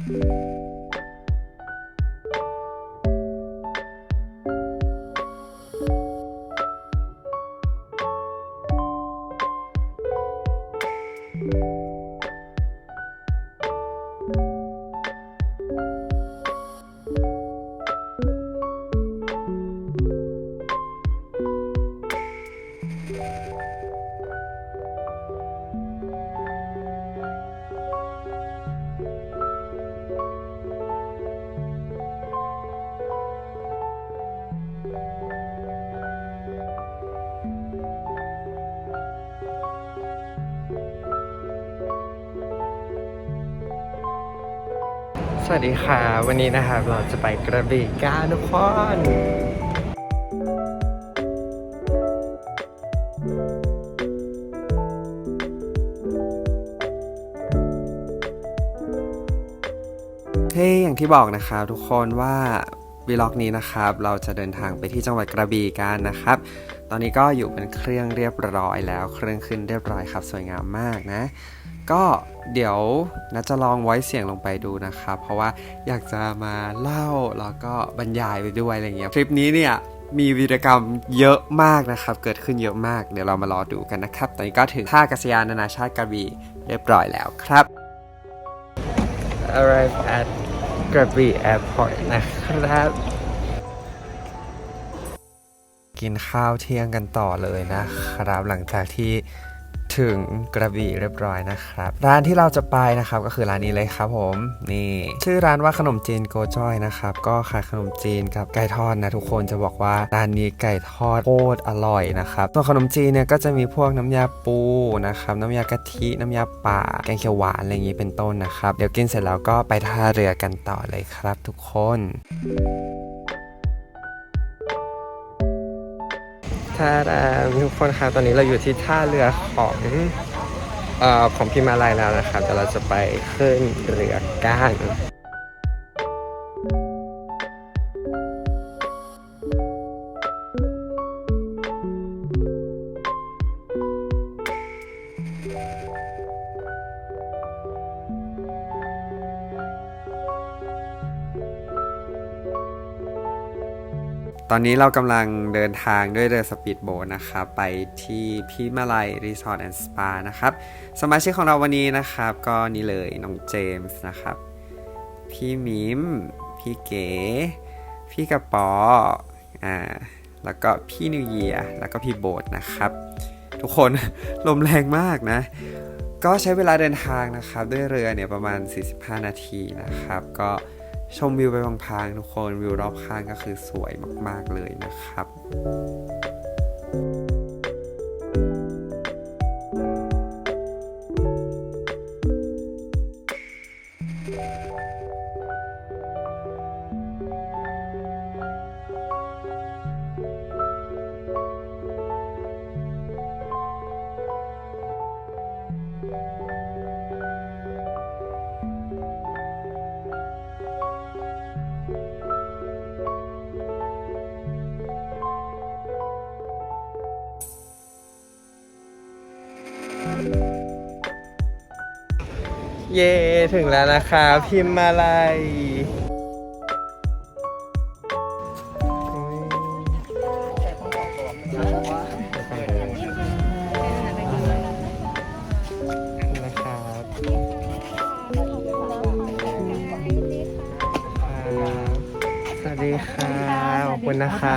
ส สดีค่ะ วันนี้นะครับเราจะไปกระบี่กันทุกคนเฮ้ยอย่างที่บอกนะครับทุกคนว่าวีล็อกนี้นะครับเราจะเดินทางไปที่จังหวัดกระบี่กันนะครับ ตอนนี้ก็อยู่เป็นเครื่องเรียบร้อยแล้ว เครื่องขึ้นเรียบร้อยครับ สวยงามมากนะ ก็เดี๋ยวนะจะลองไว้เสียงลงไปดูนะครับ เพราะว่าอยากจะมาเล่าแล้วก็บรรยายไปด้วยอะไรเงี้ยคลิปนี้เนี่ยมีวีรกรรมเยอะมากนะครับ เกิดขึ้นเยอะมาก เดี๋ยวเรามารอดูกันนะครับ ตอนนี้ก็ถึงท่าอากาศยานนานาชาติกระบี่เรียบร้อยแล้วครับ arrive at กระบี่ airport นะครับ กินข้าวเที่ยงกันต่อเลยนะครับ หลังจากที่ ถึงกระบี่เรียบร้อยนะครับ ร้านที่เราจะไปนะครับก็คือร้านนี้เลยครับผมนี่ชื่อร้านว่าขนมจีนโกจ้อยนะครับก็ขายขนมจีนกับไก่ทอดนะทุกคนจะบอกว่าร้านนี้ไก่ทอดโคตรอร่อยนะครับส่วนขนมจีนเนี่ยก็จะมีพวกน้ำยาปูนะครับน้ำยากะทิน้ำยาป่าแกงเขียวหวานอะไรอย่างนี้เป็นต้นนะครับ เดี๋ยวกินเสร็จแล้วก็ไปท่าเรือกันต่อเลยครับทุกคน ท่าแรมทุกคนครับตอนนี้เราอยู่ที่ท่าเรือของเอ่อของพิมาลายแล้วนะครับแต่เราจะไปขึ้นเรือก้าน ตอนนี้เรากำลังเดินทางด้วยเรือสปีดโบ๊ทนะครับไปที่พิมาลัยรีสอร์ทแอนด์สปานะครับสมาชิกของเราวันนี้นะครับ ก็นี่เลยน้องเจมส์นะครับ พี่มิม พี่เก๋ พี่กระป๋ออ่าแล้วก็พี่นิวเยียแล้วก็พี่โบ๊ทนะครับ ทุกคนลมแรงมากนะ ก็ใช้เวลาเดินทางนะครับ ด้วยเรือเนี่ยประมาณ 45 นาทีนะครับ ก็ ชมวิวไปพางๆทุกคนวิวรอบข้างก็คือสวยมาก ๆเลยนะครับ ถึงแล้วนะคะพิมพ์มาลัยสวัสดีค่ะ ขอบคุณนะคะ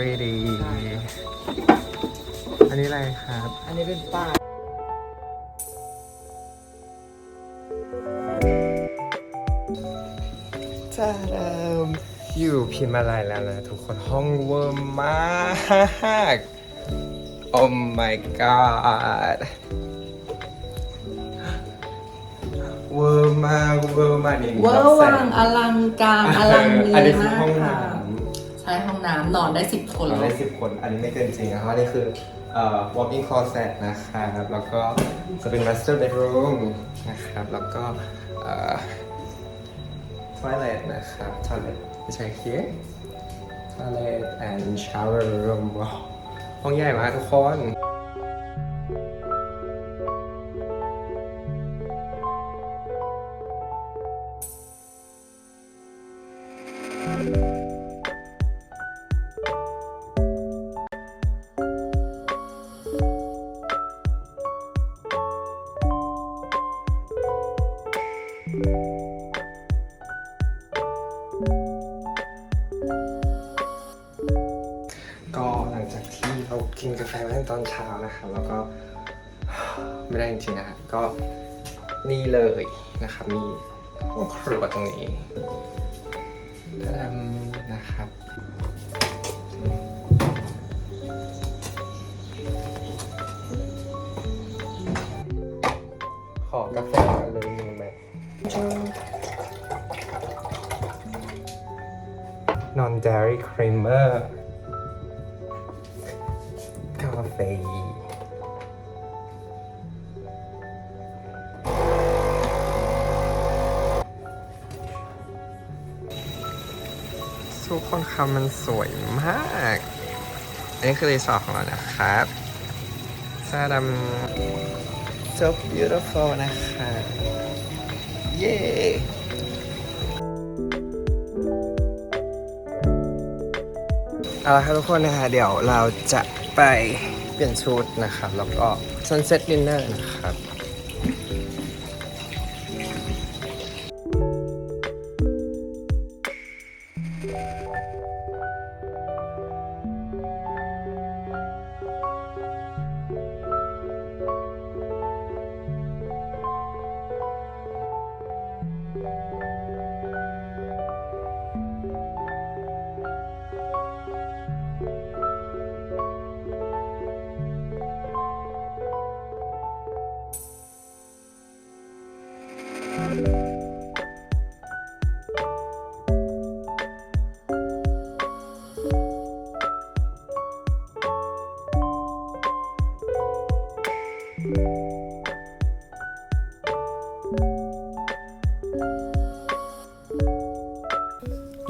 ready อันนี้อะไรครับ อันนี้เป็นป้าจ้าดามอยู่พิมพ์อะไรแล้วนะทุกคนห้องเวอร์มากโอ้ my god เวอร์มากเวอร์มากนี่เวอร์วังอลังการอลังเลีอันยนี้คือมาห้อกงค่ะน้ใช่ห้องน้ำนอนได้สิบคนำเราเลได้ยสิบคน อันนี้ไม่เกินจริงนะครับนี่คือเอ่อ walk-in closet นะครับ แล้วก็จะเป็น master bedroom นะครับ แล้วก็เอ่อ toilet นะครับ toilet ไม่ใช่ here toilet and shower room ว้าวห้องใหญ่มากทุกคน กาแฟมาเลยนึงแบบนอน dairy creamer กาแฟทุกคนคำมันสวยมาก อันนี้คือรีสอร์ทของเรานะครับซาดำ so beautiful นะคะ เย้ เอาละครับทุกคนนะคะ เดี๋ยวเราจะไปเปลี่ยนชุดนะครับ แล้วก็ sunset dinner นะครับ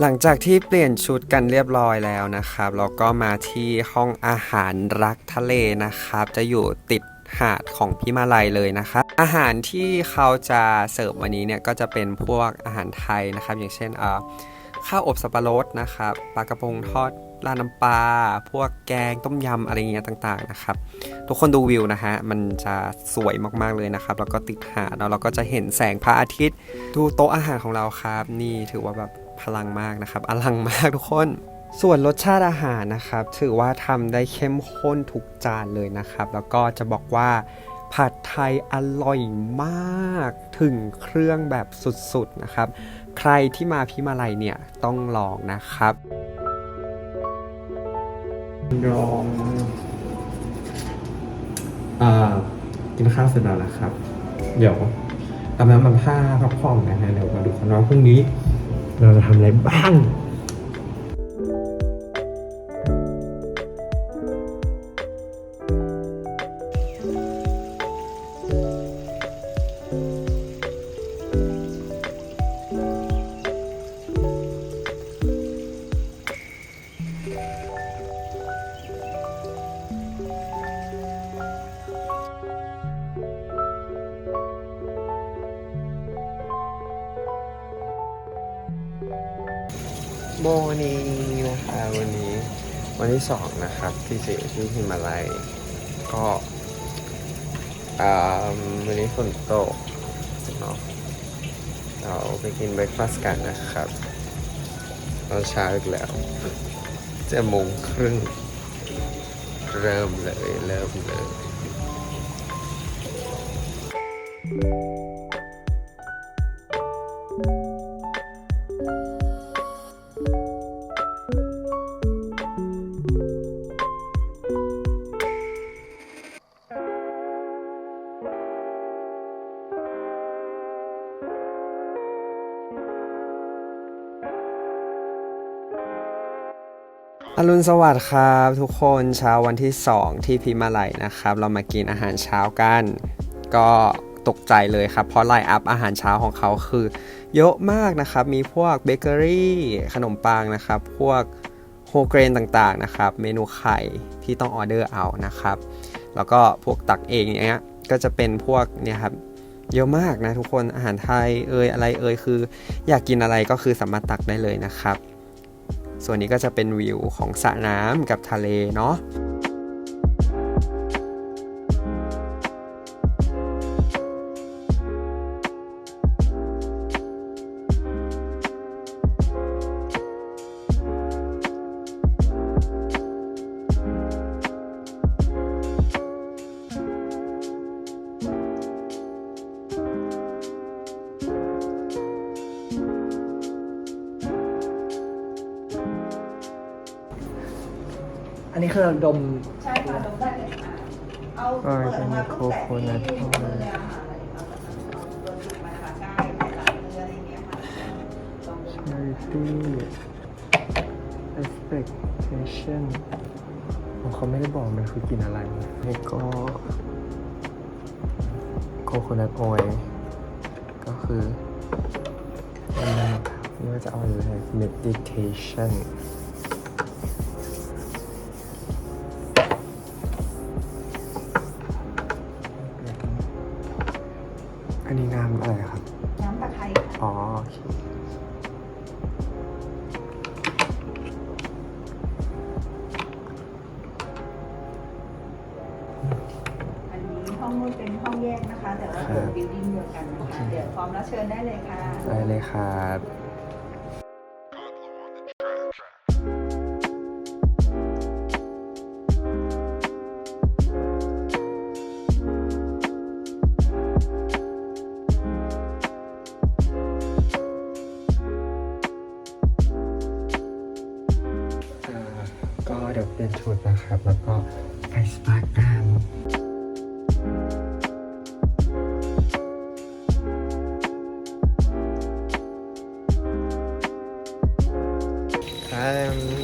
หลังจากที่เปลี่ยนชุดกันเรียบร้อยแล้วนะครับเราก็มาที่ห้องอาหารรักทะเลนะครับ จะอยู่ติดหาดของพิมาลัยเลยนะครับ อาหารที่เขาจะเสิร์ฟวันนี้เนี่ยก็จะเป็นพวกอาหารไทยนะครับ อย่างเช่นข้าวอบสับปะรดนะครับปลากระพงทอดราดน้ำปลาพวกแกงต้มยำอะไรเงี้ยต่างๆนะครับ ทุกคนดูวิวนะฮะ มันจะสวยมากๆเลยนะครับ แล้วก็ติดหาดเราก็จะเห็นแสงพระอาทิตย์ ดูโต๊ะอาหารของเราครับ นี่ถือว่าแบบ พลังมากนะครับ อลังมากทุกคน ส่วนรสชาติอาหารนะครับ ถือว่าทำได้เข้มข้นทุกจานเลยนะครับ แล้วก็จะบอกว่าผัดไทยอร่อยมาก ถึงเครื่องแบบสุดๆนะครับ ใครที่มาพิมาลัยเนี่ยต้องลองนะครับรองอ่ากินข้าวเสร็จแล้วนะครับ เดี๋ยวอาบน้ำมันผ้าพักผ่อนนะฮะเดี๋ยวมาดูกันว่าพรุ่งนี้ เราจะทำอะไรบ้าง ที่จะอที่ฮิมาลัยก็อ่าวันนี้ฝนตกเนาะเราไปกินเบรคฟาสต์กันนะครับตอนเช้าอีกแล้วเจะโมงครึ่งเริ่มเลย เริ่มเลยอ สวัสดิ์ครับทุกคนเช้าวันที่ 2 ที่พิมาลัยนะครับ เรามากินอาหารเช้ากัน ก็ตกใจเลยครับ เพราะไลน์อัพอาหารเช้าของเขาคือ เยอะมากนะครับ มีพวกเบเกอรี่ขนมปังนะครับ พวกโฮเกรนต่างๆนะครับ เมนูไข่ที่ต้องออเดอร์เอานะครับ แล้วก็พวกตักเองเนี้ยก็จะเป็นพวกเนี่ยครับเยอะมากนะทุกคนอาหารไทยเอ่ยอะไรเอ่ยคือ อยากกินอะไรก็คือสามารถตักได้เลยนะครับ ส่วนนี้ก็จะเป็นวิวของสระน้ำกับทะเลเนาะ นนี้คือดม ใช่ค่ะดมได้เลยค่ะเอาเออเปิดออกมาปุ๊บแตะโคโคนัทที่มือเลยอะค่ะเอาตัวจุกมาค่ะใช่แตะหลังมืออะไรอย่างเงี้ยค่ะลองดู charity expectation ของเขาไม่ได้บอกมันคือกลิ่นอะไรนี่ก็โคโคนัทออยก็คืออันนี้นะครับนี่ว่าจะเอาอะไร meditation แล้วเชิญได้เลยค่ะ ได้เลยครับ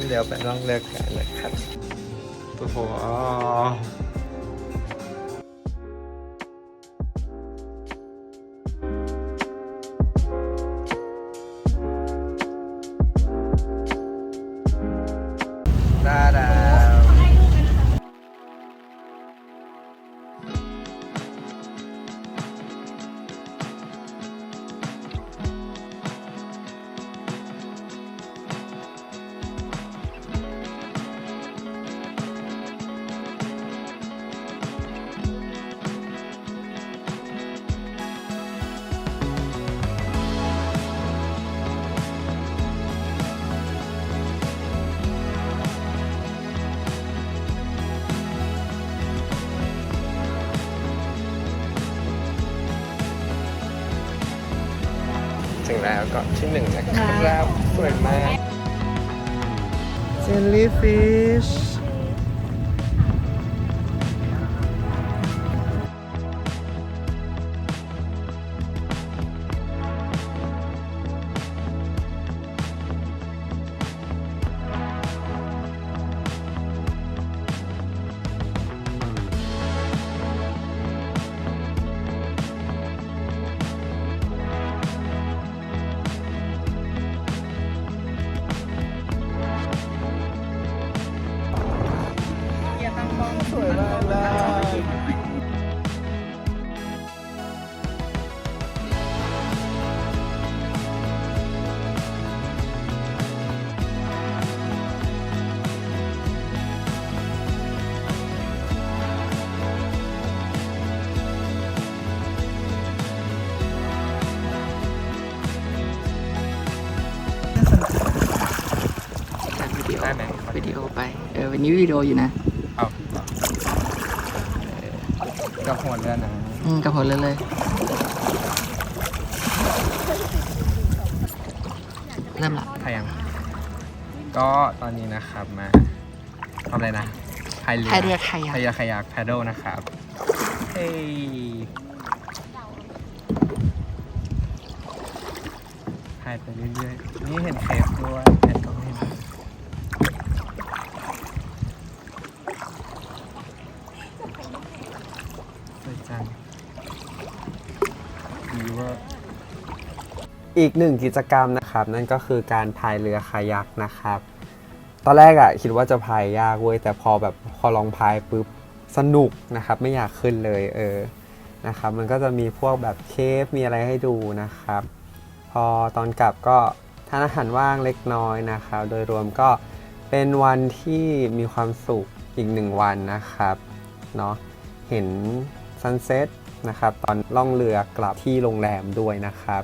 เดี๋ยวไปลองเลือกกันนะครับโอ้โห งแล้วก็ที่หนึ่งนะครับสวยมากเจลลี่ฟิช เออวันนี้วิดีโออยู่นะเอากับหัวเรือนะอืมกับผมเลยเลยเริ่มละใครยังก็ตอนนี้นะครับมาทำอะไรนะพายเรือใครเรียกใครพาอะยเรือขยักแพดเดิลนะครับ เฮ้ยพายไปเรื่อยๆ นี่เห็นเคฟด้วยเห็นก็เห็น อีกหนึ่งกิจกรรมนะครับ นั่นก็คือการพายเรือคายักนะครับ ตอนแรกอะคิดว่าจะพายยากเว้ยแต่พอแบบพอลองพายปุ๊บสนุกนะครับ ไม่อยากขึ้นเลยเออนะครับ มันก็จะมีพวกแบบเคฟมีอะไรให้ดูนะครับ พอตอนกลับก็ทานอาหารว่างเล็กน้อยนะครับ โดยรวมก็เป็นวันที่มีความสุขอีกหนึ่งวันนะครับเนาะเห็นซันเซ็ตนะครับ ตอนล่องเรือกลับที่โรงแรมด้วยนะครับ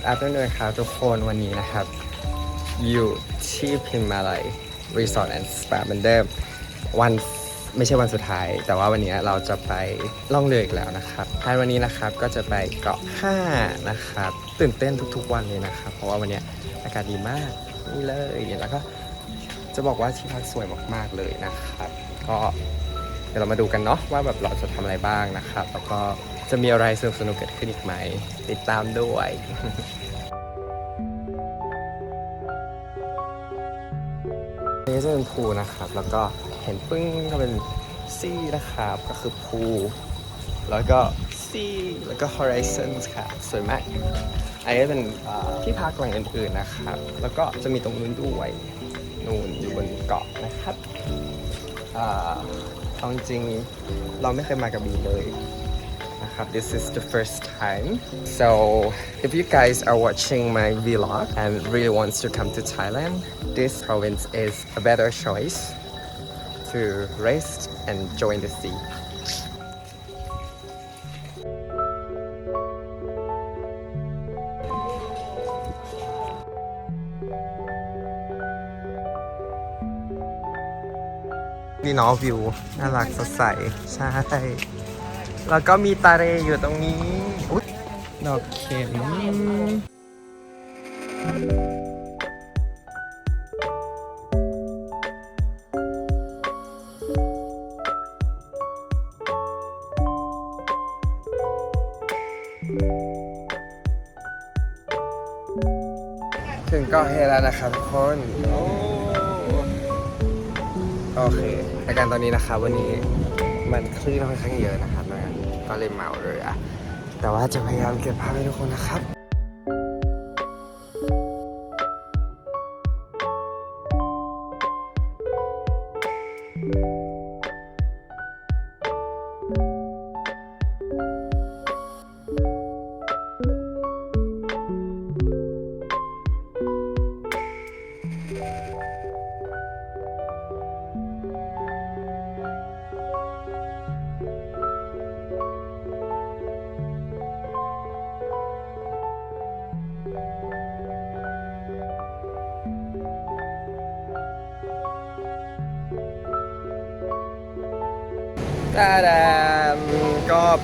าจุดอัพด้วยเลยครับทุกคนวันนี้นะครับ อยู่ที่พิมมาลัยรีสอร์ทแอนด์สปาเหมือนเดิมวันไม่ใช่วันสุดท้าย แต่ว่าวันนี้เราจะไปล่องเรืออีกแล้วนะครับแผนวันนี้นะครับก็จะไปเกาะ5นะครับ ตื่นเต้นทุกๆวันเลยนะครับ เพราะว่าวันนี้อากาศดีมากนี่เลยแล้วก็จะบอกว่าที่พักสวยมากๆเลยนะครับ ก็เดี๋ยวเรามาดูกันเนาะว่าแบบเราจะทำอะไรบ้างนะครับ แล้วก็ จะมีอะไรสนุกสนุกๆเกิดขึ้นอีกไหม ติดตามด้วยนี่จะเป็นพูลนะครับ แล้วก็เห็นปึ้งก็เป็นซีนะครับ ก็คือพูลแล้วก็ซีแล้วก็ horizons ค่ะ สวยมากอันนี้เป็นเอ่อที่พักหลังอื่นๆนะครับ แล้วก็จะมีตรงนู้นด้วยนู่นอยู่บนเกาะนะครับอ่าเอาจริงๆเราไม่เคยมากระบี่เลยนะครับ This is the first time so if you guys are watching my vlog and really wants to come to Thailand this province is a better choice to rest and join the sea นี่เนาะวิวน่ารักสดใส ใช่ แล้วก็มีตาเรอยู่ตรงนี้อุ๊ยดอกเข็มถึงเกาะเฮแล้วนะครับทุกคนโอเคอาการตอนนี้นะครับวันนี้มันคลื่นค่อนข้างเยอะนะครับ ก็เลยเมาเลยอะแต่ว่าจะพยายามเก็บภาพให้ทุกคนนะครับ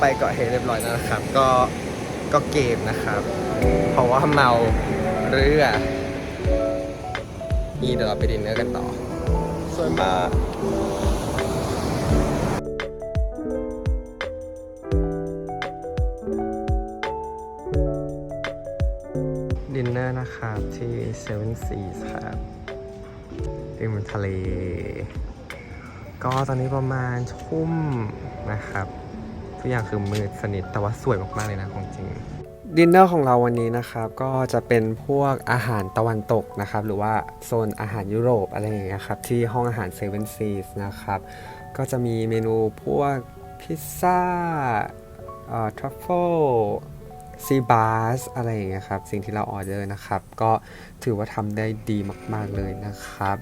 ไปเกาะเฮเรียบร้อยแล้วนะครับ ก็ก็เกมนะครับ เพราะว่าเมาเรือนี่เดี๋ยวเราไปดินเนอร์กันต่อสวยมากดินเนอร์นะครับที่ Seven Seas ครับริมทะเล ก็ตอนนี้ประมาณทุ่มนะครับ กอย่างคือมืดสนิทแต่ว่าสวยมากๆเลยนะของจริงดินเนอร์ของเราวันนี้นะครับก็จะเป็นพวกอาหารตะวันตกนะครับหรือว่าโซนอาหารยุโรปอะไรอย่างเงี้ยครับที่ห้องอาหาร Seven Seas นะครับก็จะมีเมนูพวกพิซซ่าทรัฟเฟิลซีบาสอะไรอย่างเงี้ยครับสิ่งที่เราออเดอร์นะครับ ก็ถือว่าทำได้ดีมาก ๆ เลยนะครับ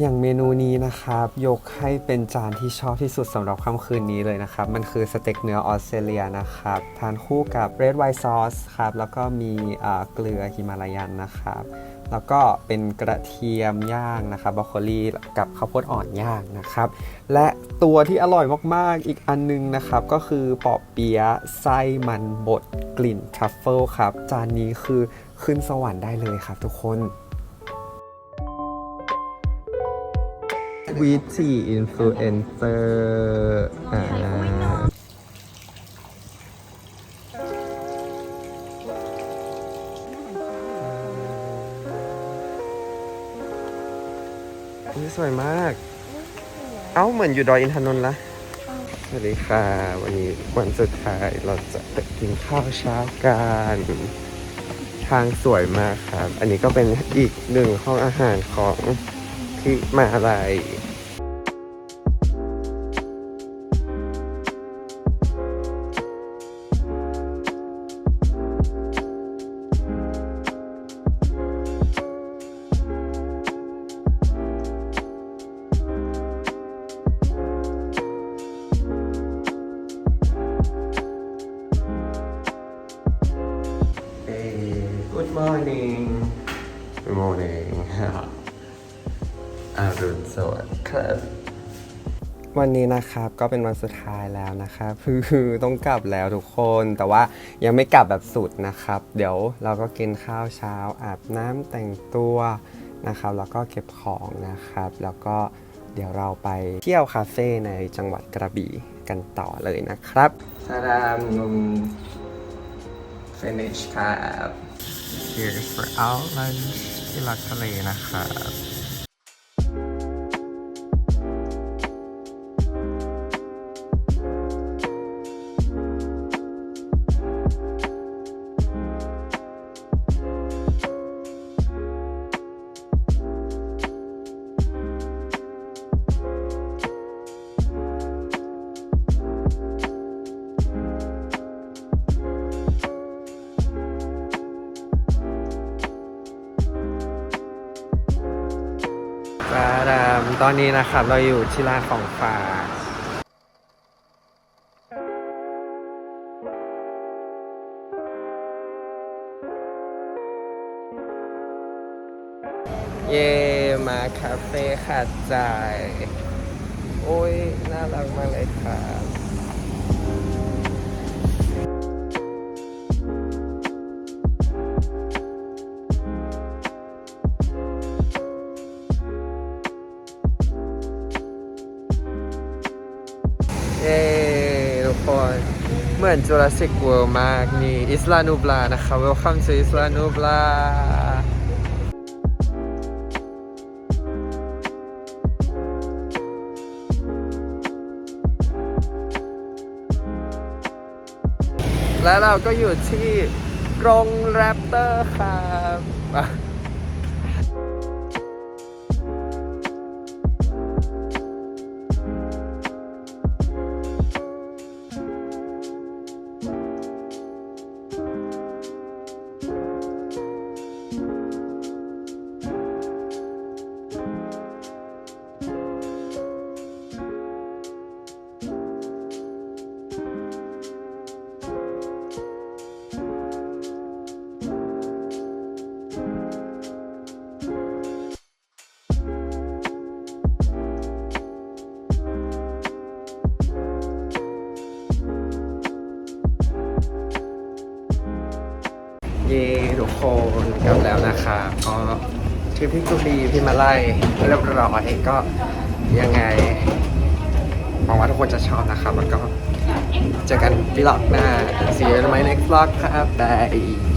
อย่างเมนูนี้นะครับ ยกให้เป็นจานที่ชอบที่สุดสำหรับค่ำคืนนี้เลยนะครับ มันคือสเต็กเนื้อออสเตรเลียนะครับ ทานคู่กับ red white sauce ครับ แล้วก็มีเกลือฮิมาลายันนะครับ แล้วก็เป็นกระเทียมย่างนะครับบรอกโคลีกับข้าวโพดอ่อนย่างนะครับ และตัวที่อร่อยมากๆ อีกอันนึงนะครับ ก็คือปอเปี๊ยะไส้มันบดกลิ่นทรัฟเฟิลครับ จานนี้คือขึ้นสวรรค์ได้เลยครับทุกคน วิธีอินฟลูเอนเซอร์อ่าอุ๊ยสวยมาก เอ้าเหมือนอยู่ดอยอินทนนท์ละสวัสดีค่ะ วันนี้วันสุดท้ายเราจะไปกินข้าวเช้ากันทางสวยมากครับ อันนี้ก็เป็นอีกหนึ่งห้องอาหารของ ที่มาลัย วันนี้นะครับก็เป็นวันสุดท้ายแล้วนะครับคือต้องกลับแล้วทุกคนแต่ว่ายังไม่กลับแบบสุดนะครับ เดี๋ยวเราก็กินข้าวเช้าอาบน้ำแต่งตัวนะครับ แล้วก็เก็บของนะครับ แล้วก็เดี๋ยวเราไปเที่ยวคาเฟ่ในจังหวัดกระบี่กันต่อเลยนะครับทารามนุม finish ครับ Here for our lunch ที่ลักทะเลนะครับ ตอนนี้นะครับเราอยู่ที่ร้านของฝากเย่มาคาเฟ่ขาดใจ สสิกเวิลด์มากนี่อิสลานูบลานะคะ Welcome to อิสลานูบลาและเราก็อยู่ที่กรงแรปเตอร์ครับ ชื่อพี่กุลีพี่มาไล่เรียบร้อยก็ยังไงหวังว่าทุกคนจะชอบนะครับ แล้วก็เจอกันวีล็อกหน้า see you in my next vlog ครับบ